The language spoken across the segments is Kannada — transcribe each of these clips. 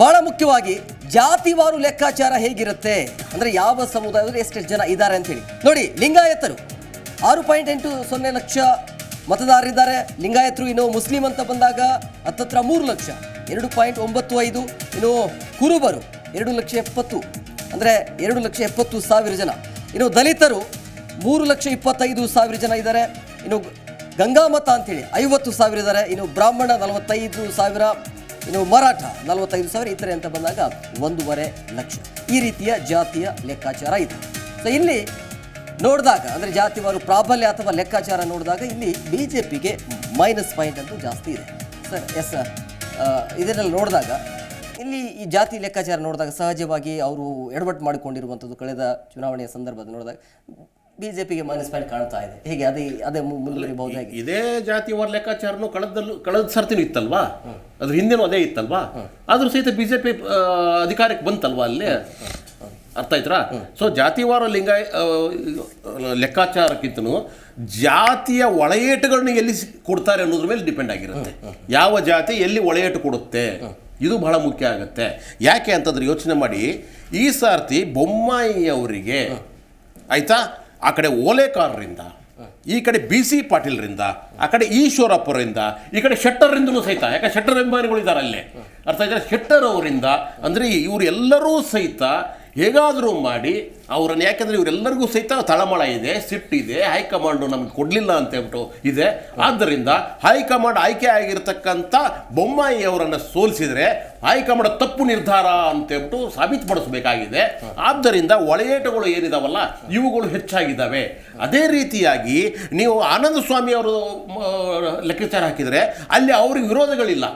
ಬಹಳ ಮುಖ್ಯವಾಗಿ ಜಾತಿವಾರು ಲೆಕ್ಕಾಚಾರ ಹೇಗಿರುತ್ತೆ? ಅಂದ್ರೆ ಯಾವ ಸಮುದಾಯದಲ್ಲಿ ಎಷ್ಟೆಷ್ಟು ಜನ ಇದ್ದಾರೆ ಅಂತ ಹೇಳಿ ನೋಡಿ, ಲಿಂಗಾಯತರು. ಆರು ಪಾಯಿಂಟ್ ಎಂಟು ಸೊನ್ನೆ ಲಕ್ಷ ಮತದಾರರಿದ್ದಾರೆ ಲಿಂಗಾಯತರು ಇನ್ನು ಮುಸ್ಲಿಂ ಅಂತ ಬಂದಾಗ ಹತ್ತತ್ರ ಮೂರು ಲಕ್ಷ. ಎರಡು ಪಾಯಿಂಟ್ ಒಂಬತ್ತು ಐದು, ಇನ್ನು ಕುರುಬರು ಎರಡು ಲಕ್ಷ ಎಪ್ಪತ್ತು. ಅಂದರೆ ಎರಡು ಲಕ್ಷ ಎಪ್ಪತ್ತು ಸಾವಿರ ಜನ. ಇನ್ನು ದಲಿತರು ಮೂರು ಲಕ್ಷ ಇಪ್ಪತ್ತೈದು ಸಾವಿರ ಜನ ಇದ್ದಾರೆ. ಇನ್ನು ಗಂಗಾಮತ ಅಂತೇಳಿ ಐವತ್ತು ಸಾವಿರ ಇದ್ದಾರೆ. ಇನ್ನು ಬ್ರಾಹ್ಮಣ ನಲವತ್ತೈದು ಸಾವಿರ. ಇನ್ನು ಮರಾಠ ನಲವತ್ತೈದು ಸಾವಿರ ಇತರೆ ಅಂತ ಬಂದಾಗ ಒಂದೂವರೆ ಲಕ್ಷ. ಈ ರೀತಿಯ ಜಾತಿಯ ಲೆಕ್ಕಾಚಾರ ಇದೆ. ಸೊ ಇಲ್ಲಿ ನೋಡಿದಾಗ, ಅಂದರೆ ಜಾತಿವಾರು ಪ್ರಾಬಲ್ಯ ಅಥವಾ ಲೆಕ್ಕಾಚಾರ ನೋಡಿದಾಗ ಇಲ್ಲಿ ಬಿ ಜೆ ಪಿಗೆ ಮೈನಸ್ ಪಾಯಿಂಟ್ ಅಂತೂ ಜಾಸ್ತಿ ಇದೆ. ಸರ್ ಎಸ್ ಸರ್ ಇದರಲ್ಲಿ ನೋಡಿದಾಗ, ಇಲ್ಲಿ ಈ ಜಾತಿ ಲೆಕ್ಕಾಚಾರ ನೋಡಿದಾಗ ಸಹಜವಾಗಿ ಅವರು ಎಡವಟ್ಟು ಮಾಡಿಕೊಂಡಿರುವಂಥದ್ದು ಕಳೆದ ಚುನಾವಣೆಯ ಸಂದರ್ಭದಲ್ಲಿ ನೋಡಿದಾಗ ಬಿ ಜೆ ಪಿಗೆ ಮೈನಸ್ ಪಾಯಿಂಟ್ ಕಾಣ್ತಾ ಇದೆ. ಹೀಗೆ? ಅದೇ ಅದೇ ಮು- ಮುಂದುವರಿಬಹುದು ಜಾತಿ ಇದೇ ಜಾತಿವಾರ ಲೆಕ್ಕಾಚಾರನು ಕಳೆದಲ್ಲೂ ಕಳೆದ ಸರ್ತಿನೂ ಇತ್ತಲ್ವಾ? ಅದ್ರ ಹಿಂದೆನೂ ಅದೇ ಇತ್ತಲ್ವಾ? ಆದ್ರೂ ಸಹಿತ ಬಿಜೆಪಿ ಅಧಿಕಾರಕ್ಕೆ ಬಂತಲ್ವಾ ಅಲ್ಲಿ? ಅರ್ಥ ಆಯ್ತಾ ಸೊ ಜಾತಿವಾರ ಲಿಂಗಾಯ ಲೆಕ್ಕಾಚಾರಕ್ಕಿಂತ ಲೆಕ್ಕಾಚಾರಕ್ಕಿಂತನೂ ಜಾತಿಯ ಒಳಯೇಟುಗಳನ್ನ ಎಲ್ಲಿ ಕೊಡ್ತಾರೆ ಅನ್ನೋದ್ರ ಮೇಲೆ ಡಿಪೆಂಡ್ ಆಗಿರುತ್ತೆ. ಯಾವ ಜಾತಿ ಎಲ್ಲಿ ಒಳಯೇಟು ಕೊಡುತ್ತೆ? ಇದು ಬಹಳ ಮುಖ್ಯ ಆಗುತ್ತೆ. ಯಾಕೆ ಅಂತಂದ್ರೆ ಯೋಚನೆ ಮಾಡಿ ಈ ಸಾರ್ತಿ ಬೊಮ್ಮಾಯಿ ಅವರಿಗೆ ಆಯ್ತಾ? ಆ ಕಡೆ ಓಲೇಕಾರರಿಂದ, ಈ ಕಡೆ ಬಿ ಸಿ ಪಾಟೀಲ್ರಿಂದ, ಆ ಕಡೆ ಈಶ್ವರಪ್ಪರಿಂದ, ಈ ಕಡೆ ಶೆಟ್ಟರಿಂದಲೂ ಸಹಿತ, ಯಾಕೆ ಶೆಟ್ಟರ್ ಅಭಿಮಾನಿಗಳು ಇದ್ದಾರೆ ಅಲ್ಲೇ? ಅರ್ಥ ಆಯ್ತಾ? ಶೆಟ್ಟರ್ ಅವರಿಂದ, ಅಂದರೆ ಇವರೆಲ್ಲರೂ ಸಹಿತ ಹೇಗಾದರೂ ಮಾಡಿ ಅವರನ್ನು, ಯಾಕೆಂದರೆ ಇವರೆಲ್ಲರಿಗೂ ಸಹಿತ ತಳಮಳ ಇದೆ ಸಿಟ್ಟಿದೆ ಹೈಕಮಾಂಡು ನಮಗೆ ಕೊಡಲಿಲ್ಲ ಅಂತ ಹೇಳ್ಬಿಟ್ಟು ಇದೆ. ಆದ್ದರಿಂದ ಹೈಕಮಾಂಡ್ ಆಯ್ಕೆ ಆಗಿರ್ತಕ್ಕಂಥ ಬೊಮ್ಮಾಯಿ ಅವರನ್ನು ಸೋಲಿಸಿದರೆ ಹೈಕಮಾಂಡ್ ತಪ್ಪು ನಿರ್ಧಾರ ಅಂತ ಹೇಳ್ಬಿಟ್ಟು ಸಾಬೀತುಪಡಿಸಬೇಕಾಗಿದೆ. ಆದ್ದರಿಂದ ಒಳೆಯೇಟಗಳು ಏನಿದಾವಲ್ಲ, ಇವುಗಳು ಹೆಚ್ಚಾಗಿದ್ದಾವೆ. ಅದೇ ರೀತಿಯಾಗಿ ನೀವು ಆನಂದ ಸ್ವಾಮಿ ಅವರು ಲೆಕ್ಕಾಚಾರ ಹಾಕಿದರೆ ಅಲ್ಲಿ ಅವ್ರಿಗೆ ವಿರೋಧಗಳಿಲ್ಲ.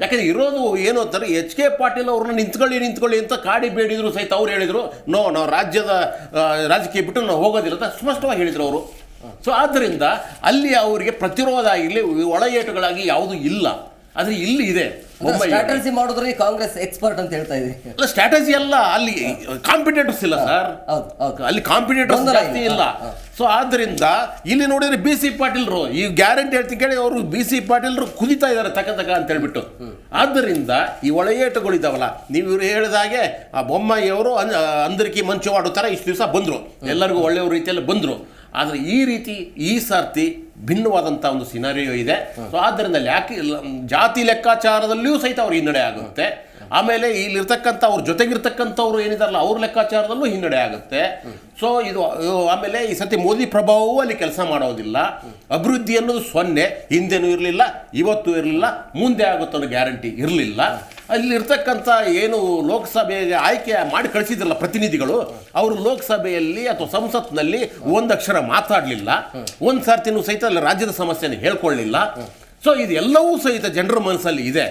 ಯಾಕಂದ್ರೆ ಇರೋದು ಏನು ಅಂತಾರೆ ಎಚ್ ಕೆ ಪಾಟೀಲ್ ಅವ್ರನ್ನ ನಿಂತ್ಕೊಳ್ಳಿ ನಿಂತ್ಕೊಳ್ಳಿ ಅಂತ ಕಾಡಿ ಬೇಡಿದ್ರು ಸಹಿತ ಅವ್ರು ಹೇಳಿದರು. ನೋ ನಾವು ರಾಜ್ಯದ ರಾಜಕೀಯ ಬಿಟ್ಟು ನಾವು ಹೋಗೋದಿಲ್ಲ ಅಂತ ಸ್ಪಷ್ಟವಾಗಿ ಹೇಳಿದರು ಅವರು. ಸೊ ಆದ್ದರಿಂದ ಅಲ್ಲಿ ಅವರಿಗೆ ಪ್ರತಿರೋಧ ಆಗಿರಲಿ ಒಳಗೇಟುಗಳಾಗಿ ಯಾವುದೂ ಇಲ್ಲ. ಆದರೆ ಇಲ್ಲಿ ಇದೆ. ಮುಂಬೈ ಸ್ಟ್ರಾಟಜಿ ಮಾಡೋದ್ರಲ್ಲಿ ಕಾಂಗ್ರೆಸ್ ಎಕ್ಸ್ಪರ್ಟ್ ಅಂತ ಹೇಳ್ತಾ ಇದೆ ಅಲ್ಲ ಸ್ಟ್ರಾಟಜಿ ಅಲ್ಲ ಅಲ್ಲಿ ಕಾಂಪಿಟೇಟರ್ಸ್ ಇಲ್ಲ ಸರ್ ಅಲ್ಲಿ ಕಾಂಪಿಟೇಟರ್ಸ್ ಜಾಸ್ತಿ ಇಲ್ಲ. ಸೊ ಆದ್ದರಿಂದ ಇಲ್ಲಿ ನೋಡಿದ್ರೆ ಬಿ ಸಿ ಪಾಟೀಲ್ರು ಈ ಗ್ಯಾರಂಟಿ ಹೇಳ್ತೀನಿ ಕೇಳಿ ಅವರು ಬಿ ಸಿ ಪಾಟೀಲ್ರು ಕುದಿತಾ ಇದ್ದಾರೆ ತಕ ತಕ ಅಂತ ಹೇಳ್ಬಿಟ್ಟು. ಆದ್ದರಿಂದ ಈ ಒಳಗೇಟುಗಳಿದ್ದಾವಲ್ಲ ನೀವು ಇವರು ಹೇಳಿದ ಹಾಗೆ ಆ ಬೊಮ್ಮಾಯಿಯವರು ಅನ್ ಮಂಚು ಮಾಡೋ ಥರ ಇಷ್ಟು ದಿವಸ ಬಂದರು. ಎಲ್ಲರಿಗೂ ಒಳ್ಳೆಯ ರೀತಿಯಲ್ಲಿ ಬಂದರು. ಆದರೆ ಈ ರೀತಿ ಈ ಸರ್ತಿ ಭಿನ್ನವಾದಂಥ ಒಂದು ಸಿನಾರಿಯೋ ಇದೆ. ಸೊ ಆದ್ದರಿಂದ ಯಾಕೆ ಜಾತಿ ಲೆಕ್ಕಾಚಾರದಲ್ಲಿಯೂ ಸಹಿತ ಅವ್ರು ಹಿನ್ನಡೆ ಆಗುತ್ತೆ. ಆಮೇಲೆ ಇಲ್ಲಿರ್ತಕ್ಕಂಥ ಅವ್ರ ಜೊತೆಗಿರ್ತಕ್ಕಂಥವ್ರು ಏನಿದಾರಲ್ಲ, ಅವ್ರ ಲೆಕ್ಕಾಚಾರದಲ್ಲೂ ಹಿನ್ನಡೆ ಆಗುತ್ತೆ. ಸೊ ಇದು ಆಮೇಲೆ ಈ ಸತಿ ಮೋದಿ ಪ್ರಭಾವವೂ ಅಲ್ಲಿ ಕೆಲಸ ಮಾಡೋದಿಲ್ಲ. ಅಭಿವೃದ್ಧಿ ಅನ್ನೋದು ಸೊನ್ನೆ, ಹಿಂದೆನೂ ಇರಲಿಲ್ಲ, ಇವತ್ತು ಇರಲಿಲ್ಲ, ಮುಂದೆ ಆಗುತ್ತೆ ಅನ್ನೋ ಗ್ಯಾರಂಟಿ ಇರಲಿಲ್ಲ. ಅಲ್ಲಿರ್ತಕ್ಕಂಥ ಏನು ಲೋಕಸಭೆಗೆ ಆಯ್ಕೆ ಮಾಡಿ ಕಳಿಸಿದ್ರಲ್ಲ ಪ್ರತಿನಿಧಿಗಳು, ಅವರು ಲೋಕಸಭೆಯಲ್ಲಿ ಅಥವಾ ಸಂಸತ್ನಲ್ಲಿ ಒಂದು ಅಕ್ಷರ ಮಾತಾಡಲಿಲ್ಲ. ಒಂದು ಸರ್ತಿನೂ ಸಹಿತ ಅಲ್ಲಿ ರಾಜ್ಯದ ಸಮಸ್ಯೆನ ಹೇಳ್ಕೊಳ್ಳಿಲ್ಲ. ಸೊ ಇದೆಲ್ಲವೂ ಸಹಿತ ಜನರ ಮನಸ್ಸಲ್ಲಿ ಇದೆ.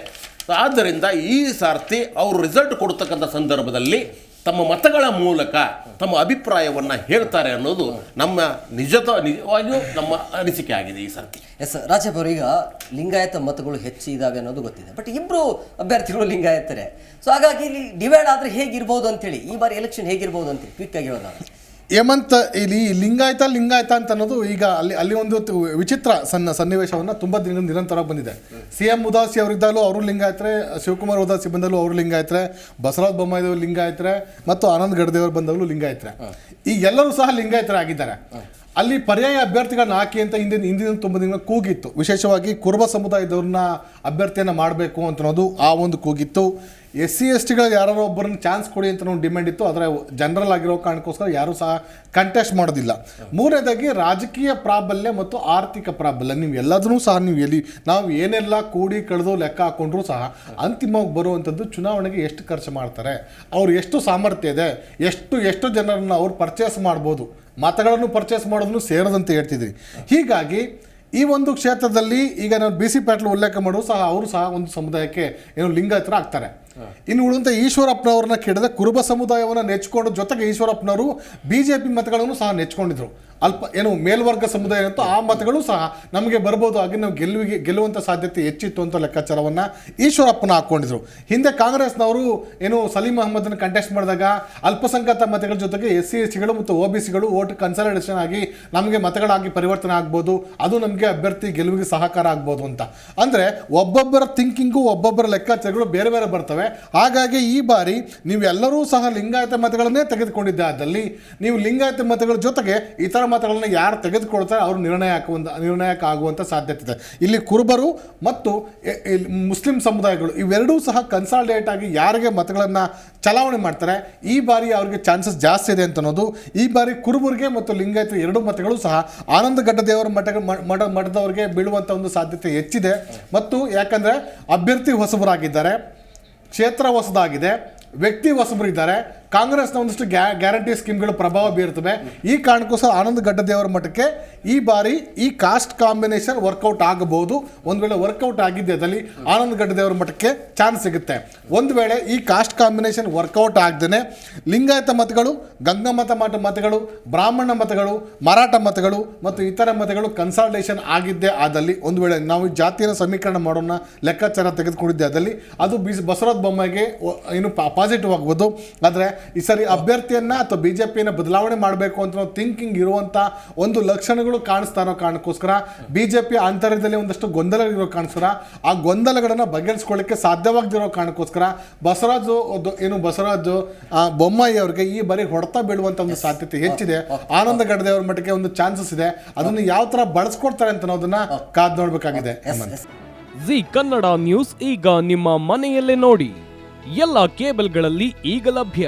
ಆದ್ದರಿಂದ ಈ ಸಾರ್ತಿ ಅವರು ರಿಸಲ್ಟ್ ಕೊಡ್ತಕ್ಕಂಥ ಸಂದರ್ಭದಲ್ಲಿ ತಮ್ಮ ಮತಗಳ ಮೂಲಕ ತಮ್ಮ ಅಭಿಪ್ರಾಯವನ್ನು ಹೇಳ್ತಾರೆ ಅನ್ನೋದು ನಮ್ಮ ನಿಜತ ನಿಜವಾಗಿಯೂ ನಮ್ಮ ಅನಿಸಿಕೆ ಆಗಿದೆ ಈ ಸರ್ತಿ. ಎಸ್ ರಾಜಪ್ಪ ಅವರು, ಈಗ ಲಿಂಗಾಯತ ಮತಗಳು ಹೆಚ್ಚು ಇದಾವೆ ಅನ್ನೋದು ಗೊತ್ತಿದೆ. ಬಟ್ ಇಬ್ಬರು ಅಭ್ಯರ್ಥಿಗಳು ಲಿಂಗಾಯತರೆ. ಸೊ ಹಾಗಾಗಿ ಇಲ್ಲಿ ಡಿವೈಡ್ ಆದ್ರೆ ಹೇಗಿರ್ಬೋದು ಅಂತೇಳಿ, ಈ ಬಾರಿ ಎಲೆಕ್ಷನ್ ಹೇಗಿರ್ಬೋದು ಅಂತೇಳಿ ಕ್ವಿಕ್ ಆಗಿ ಹೇಳೋದಾದ್ರೆ. ಹೇಮಂತ್ ಇಲ್ಲಿ ಲಿಂಗಾಯತ ಲಿಂಗಾಯತ ಅಂತ ಅನ್ನೋದು ಈಗ ಅಲ್ಲಿ ಅಲ್ಲಿ ಒಂದು ವಿಚಿತ್ರ ಸಣ್ಣ ಸನ್ನಿವೇಶವನ್ನು ತುಂಬ ದಿನ ನಿರಂತರ ಬಂದಿದೆ. ಸಿ ಎಂ ಉದಾಸಿ ಅವರಿದ್ದಾಗಲೂ ಅವರು ಲಿಂಗಾಯತ್ರೆ ಶಿವಕುಮಾರ್ ಉದಾಸಿ ಬಂದಲ್ಲೂ ಅವರು ಲಿಂಗಾಯತ್ರೆ ಬಸವರಾಜ ಬೊಮ್ಮಾಯಿದವರು ಲಿಂಗಾಯತ್ರೆ ಮತ್ತು ಆನಂದ್ ಗಡ್ದೇವರು ಬಂದಾಗಲೂ ಲಿಂಗಾಯತ್ರೆ. ಈ ಎಲ್ಲರೂ ಸಹ ಲಿಂಗಾಯತ್ರೆ ಆಗಿದ್ದಾರೆ. ಅಲ್ಲಿ ಪರ್ಯಾಯ ಅಭ್ಯರ್ಥಿಗಳನ್ನ ಹಾಕಿ ಅಂತ ಹಿಂದಿನ ಹಿಂದಿನ ತುಂಬ ದಿನ ಕೂಗಿತ್ತು. ವಿಶೇಷವಾಗಿ ಕುರುಬ ಸಮುದಾಯದವ್ರನ್ನ ಅಭ್ಯರ್ಥಿಯನ್ನು ಮಾಡಬೇಕು ಅಂತ ಅನ್ನೋದು ಆ ಒಂದು ಕೂಗಿತ್ತು. ಎಸ್ ಸಿ ಎಸ್ ಟಿಗಳಲ್ಲಿ ಯಾರೋ ಒಬ್ಬರನ್ನ ಚಾನ್ಸ್ ಕೊಡಿ ಅಂತ ಒಂದು ಡಿಮ್ಯಾಂಡ್ ಇತ್ತು, ಆದರೆ ಜನರಲ್ ಆಗಿರೋ ಕಾರಣಕ್ಕೋಸ್ಕರ ಯಾರೂ ಸಹ ಕಂಟೆಸ್ಟ್ ಮಾಡೋದಿಲ್ಲ. ಮೂರನೇದಾಗಿ ರಾಜಕೀಯ ಪ್ರಾಬಲ್ಯ ಮತ್ತು ಆರ್ಥಿಕ ಪ್ರಾಬಲ್ಯ. ನೀವು ಎಲ್ಲದನ್ನೂ ಸಹ ನೀವು ಎಲ್ಲಿ, ನಾವು ಏನೆಲ್ಲ ಕೂಡಿ ಕಳೆದು ಲೆಕ್ಕ ಹಾಕೊಂಡ್ರೂ ಸಹ ಅಂತಿಮವಾಗಿ ಬರುವಂಥದ್ದು ಚುನಾವಣೆಗೆ ಎಷ್ಟು ಖರ್ಚು ಮಾಡ್ತಾರೆ, ಅವ್ರು ಎಷ್ಟು ಸಾಮರ್ಥ್ಯ ಇದೆ, ಎಷ್ಟು ಎಷ್ಟು ಜನರನ್ನು ಅವ್ರು ಪರ್ಚೇಸ್ ಮಾಡ್ಬೋದು, ಮತಗಳನ್ನು ಪರ್ಚೇಸ್ ಮಾಡೋದನ್ನು ಸೇರದಂತೆ ಹೇಳ್ತಿದ್ರಿ. ಹೀಗಾಗಿ ಈ ಒಂದು ಕ್ಷೇತ್ರದಲ್ಲಿ ಈಗ ನಾವು ಬಿ ಸಿ ಪಾಟೀಲ್ ಉಲ್ಲೇಖ ಮಾಡೋದು ಸಹ, ಅವರು ಸಹ ಒಂದು ಸಮುದಾಯಕ್ಕೆ ಏನು ಲಿಂಗಾಯತರ ಆಗ್ತಾರೆ. ಇನ್ನು ಉಳಿದಂತೆ ಈಶ್ವರಪ್ಪನವ್ರನ್ನ ಕೆಡದೆ ಕುರುಬ ಸಮುದಾಯವನ್ನು ನೆಚ್ಕೊಂಡು ಜೊತೆಗೆ ಈಶ್ವರಪ್ಪನವರು ಬಿ ಜೆ ಪಿ ಮತಗಳನ್ನು ಸಹ ನೆಚ್ಕೊಂಡಿದ್ರು. ಅಲ್ಪ ಏನು ಮೇಲ್ವರ್ಗ ಸಮುದಾಯ ಅಂತೂ ಆ ಮತಗಳು ಸಹ ನಮಗೆ ಬರ್ಬೋದು, ಹಾಗೆ ನಾವು ಗೆಲುವಿಗೆ ಗೆಲ್ಲುವಂಥ ಸಾಧ್ಯತೆ ಹೆಚ್ಚಿತ್ತು ಅಂತ ಲೆಕ್ಕಾಚಾರವನ್ನು ಈಶ್ವರಪ್ಪನ ಹಾಕ್ಕೊಂಡಿದ್ರು. ಹಿಂದೆ ಕಾಂಗ್ರೆಸ್ನವರು ಏನು ಸಲೀಂ ಅಹಮದ್ನ ಕಂಟೆಸ್ಟ್ ಮಾಡಿದಾಗ ಅಲ್ಪಸಂಖ್ಯಾತ ಮತಗಳ ಜೊತೆಗೆ ಎಸ್ ಸಿ ಎಸ್ ಸಿಗಳು ಮತ್ತು ಓ ಬಿ ಸಿಗಳು ಓಟ್ ಕನ್ಸಲ್ಟೇಷನ್ ಆಗಿ ನಮಗೆ ಮತಗಳಾಗಿ ಪರಿವರ್ತನೆ ಆಗ್ಬೋದು, ಅದು ನಮಗೆ ಅಭ್ಯರ್ಥಿ ಗೆಲುವಿಗೆ ಸಹಕಾರ ಆಗ್ಬೋದು ಅಂತ. ಅಂದರೆ ಒಬ್ಬೊಬ್ಬರ ಥಿಂಕಿಂಗು ಒಬ್ಬೊಬ್ಬರ ಲೆಕ್ಕಾಚಾರಗಳು ಬೇರೆ ಬೇರೆ ಬರ್ತವೆ. ಹಾಗಾಗಿ ಈ ಬಾರಿ ನೀವೆಲ್ಲರೂ ಸಹ ಲಿಂಗಾಯತ ಮತಗಳನ್ನೇ ತೆಗೆದುಕೊಂಡಿದ್ದಾದಲ್ಲಿ ನೀವು ಲಿಂಗಾಯತ ಮತಗಳ ಜೊತೆಗೆ ಇತರ ಮತಗಳನ್ನು ಯಾರು ತೆಗೆದುಕೊಳ್ತಾರೆ ಅವರು ನಿರ್ಣಯ ಹಾಕುವಂಥ ನಿರ್ಣಯಕ ಆಗುವಂಥ ಸಾಧ್ಯತೆ ಇದೆ. ಇಲ್ಲಿ ಕುರುಬರು ಮತ್ತು ಮುಸ್ಲಿಂ ಸಮುದಾಯಗಳು ಇವೆರಡೂ ಸಹ ಕನ್ಸಾಲ್ಟೇಟ್ ಆಗಿ ಯಾರಿಗೆ ಮತಗಳನ್ನು ಚಲಾವಣೆ ಮಾಡ್ತಾರೆ, ಈ ಬಾರಿ ಅವರಿಗೆ ಚಾನ್ಸಸ್ ಜಾಸ್ತಿ ಇದೆ ಅಂತ ಅನ್ನೋದು ಈ ಬಾರಿ ಕುರುಬರಿಗೆ ಮತ್ತು ಲಿಂಗಾಯತ ಎರಡು ಮತಗಳು ಸಹ ಆನಂದ ದೇವರ ಮಠ ಮಠ, ಮಠದವರಿಗೆ ಬೀಳುವಂಥ ಒಂದು ಸಾಧ್ಯತೆ ಹೆಚ್ಚಿದೆ. ಮತ್ತು ಯಾಕಂದರೆ ಅಭ್ಯರ್ಥಿ ಹೊಸಬರಾಗಿದ್ದಾರೆ. ಕ್ಷೇತ್ರ ಹೊಸದಾಗಿದೆ ವ್ಯಕ್ತಿ ಹೊಸಬರಿದ್ದಾರೆ ಕಾಂಗ್ರೆಸ್ನ ಒಂದಷ್ಟು ಗ್ಯಾ, ಗ್ಯಾರಂಟಿ ಸ್ಕೀಮ್ಗಳು ಪ್ರಭಾವ ಬೀರುತ್ತವೆ ಈ ಕಾರಣಕ್ಕೂ ಸಹ ಆನಂದ್ ಗಡ್ಡದೇವರ ಮಠಕ್ಕೆ ಈ ಬಾರಿ ಈ ಕಾಸ್ಟ್ ಕಾಂಬಿನೇಷನ್ ವರ್ಕೌಟ್ ಆಗಬಹುದು. ಒಂದು ವೇಳೆ ವರ್ಕೌಟ್ ಆಗಿದ್ದೆ ಅದಲ್ಲಿ ಆನಂದ್ ಗಡ್ಡದೇವರ ಮಠಕ್ಕೆ ಚಾನ್ಸ್ ಸಿಗುತ್ತೆ. ಒಂದು ವೇಳೆ ಈ ಕಾಸ್ಟ್ ಕಾಂಬಿನೇಷನ್ ವರ್ಕೌಟ್ ಆಗದೇ ಲಿಂಗಾಯತ ಮತಗಳು ಗಂಗಮತ ಮತ ಮತಗಳು, ಬ್ರಾಹ್ಮಣ ಮತಗಳು, ಮರಾಠ ಮತಗಳು ಮತ್ತು ಇತರ ಮತಗಳು ಕನ್ಸಾಲ್ಟೇಷನ್ ಆಗಿದ್ದೆ ಆದಲ್ಲಿ ಒಂದು ವೇಳೆ ನಾವು ಜಾತಿಯ ಸಮೀಕರಣ ಮಾಡೋಣ, ಲೆಕ್ಕಾಚಾರ ತೆಗೆದುಕೊಂಡಿದ್ದೆ ಅದಲ್ಲಿ ಅದು ಬಿ, ಬಸವರಾಜ ಬೊಮ್ಮಾಯಿಗೆ ಒ- ಏನು ಪಾಸಿಟಿವ್ ಆಗ್ಬೋದು ಆದರೆ ಈ ಸರಿ ಅಭ್ಯರ್ಥಿಯನ್ನ ಅಥವಾ ಬಿಜೆಪಿಯನ್ನ ಬದಲಾವಣೆ ಮಾಡಬೇಕು ಅಂತ ಥಿಂಕಿಂಗ್ ಇರುವಂತ ಒಂದು ಲಕ್ಷಣಗಳು ಕಾಣಿಸ್ತಾ ಇರೋ ಕಾರಣಕ್ಕೋಸ್ಕರ ಬಿಜೆಪಿ ಅಂತರ್ಯದಲ್ಲಿ ಒಂದಷ್ಟು ಗೊಂದಲಗಳಿರೋ ಕಾಣಿಸ್ತಾರ ಆ ಗೊಂದಲಗಳನ್ನ ಬಗೆಹರಿಸ್ಕೊಳ್ಳಿಕ್ಕೆ ಸಾಧ್ಯವಾಗದಿರೋ ಕಾರಣಕ್ಕೋಸ್ಕರ ಬಸವರಾಜು ಏನು ಬಸವರಾಜು ಬೊಮ್ಮಾಯಿ ಅವರಿಗೆ ಈ ಬಾರಿ ಹೊಡೆತ ಬೀಳುವಂತ ಒಂದು ಸಾಧ್ಯತೆ ಹೆಚ್ಚಿದೆ. ಆನಂದ ಗಡ್ಡೆಯವ್ರ ಮಟ್ಟಿಗೆ ಒಂದು ಚಾನ್ಸಸ್ ಇದೆ. ಅದನ್ನು ಯಾವ ತರ ಬಳಸ್ಕೊಡ್ತಾರೆ ಅಂತ ಅನ್ನೋದನ್ನ ಕಾದ್ ನೋಡ್ಬೇಕಾಗಿದೆ. ಜಿ ಕನ್ನಡ ನ್ಯೂಸ್ ಈಗ ನಿಮ್ಮ ಮನೆಯಲ್ಲೇ ನೋಡಿ. ಎಲ್ಲ ಕೇಬಲ್ಗಳಲ್ಲಿ ಈಗ ಲಭ್ಯ.